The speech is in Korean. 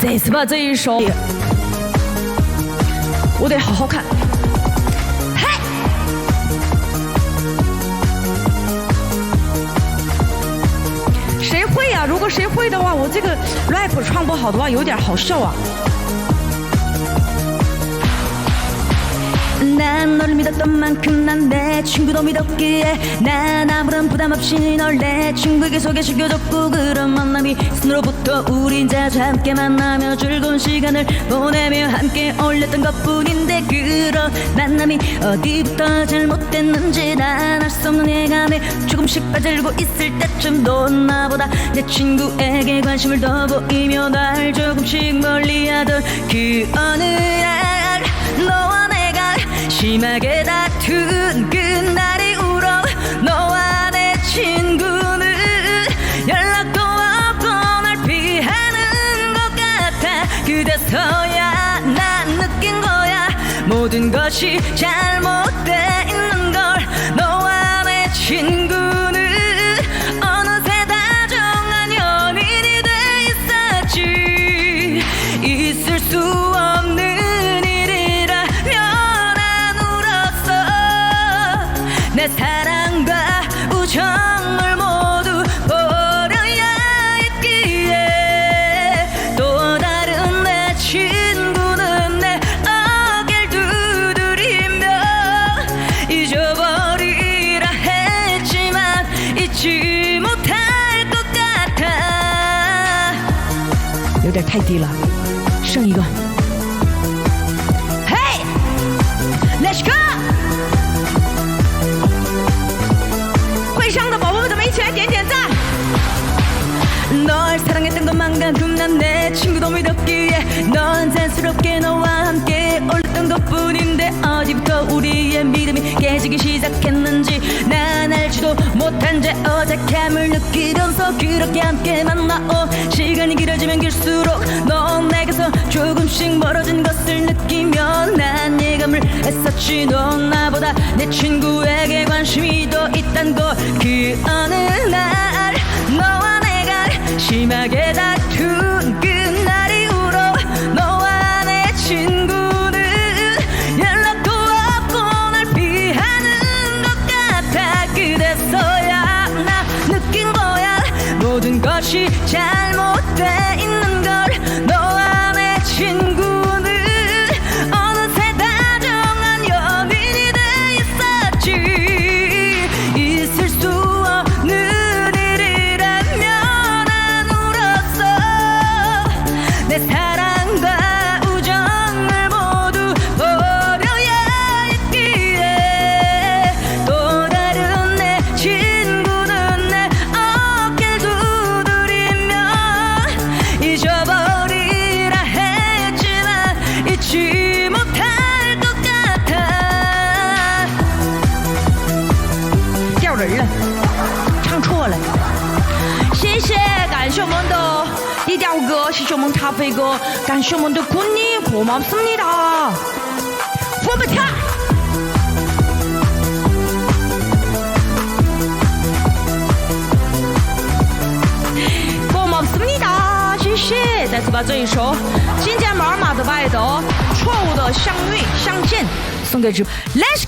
这次吧这一首，我得好好看。嘿，谁会呀、如果谁会的话，我这个 rap 唱不好的话，有点好笑啊。 난 너를 믿었던 만큼 난 내 친구도 믿었기에 난 아무런 부담 없이 널 내 친구에게 소개시켜줬고 그런 만남이 스노로부터 우린 자주 함께 만나며 즐거운 시간을 보내며 함께 어울렸던 것뿐인데 그런 만남이 어디부터 잘못됐는지 난 알 수 없는 예감에 조금씩 빠져들고 있을 때쯤 넌 나보다 내 친구에게 관심을 더 보이며 날 조금씩 멀리하던 그 어느 날 너와 심하게 다툰 그날 이후로 너와 내 친구는 연락도 없고 날 피하는 것 같아. 그래서야 난 느낀 거야. 모든 것이 잘못돼 있는 걸 너와 내 친구 有点太低了，剩一个。嘿，Let's go！会唱的宝宝们，咱们一起来点点赞。 널 사랑했던 것만큼 난 내 친구도 믿었기에 넌 자연스럽게 너와 함께 올렸던 것뿐인데 어디부터 우리의 믿음이 깨지기 시작했는지 난 알지도 못한 채 어색함을 느끼면서 그렇게 함께 만나온 시간이 길어지면 길수록 넌 내게서 조금씩 멀어진 것을 느끼며 난 예감을 했었지. 넌 나보다 내 친구에게 관심이 더 있단 걸그 어느 날 너와 내가 심하게 것 人了，唱错了。谢谢，感谢我们的低调哥，谢谢我们咖啡哥，感谢我们的坤尼，고맙습니다。我们跳。 고맙습니다. 谢谢。再次把这一首今天马尔马的拜的错误的相遇相见送给直播。Let's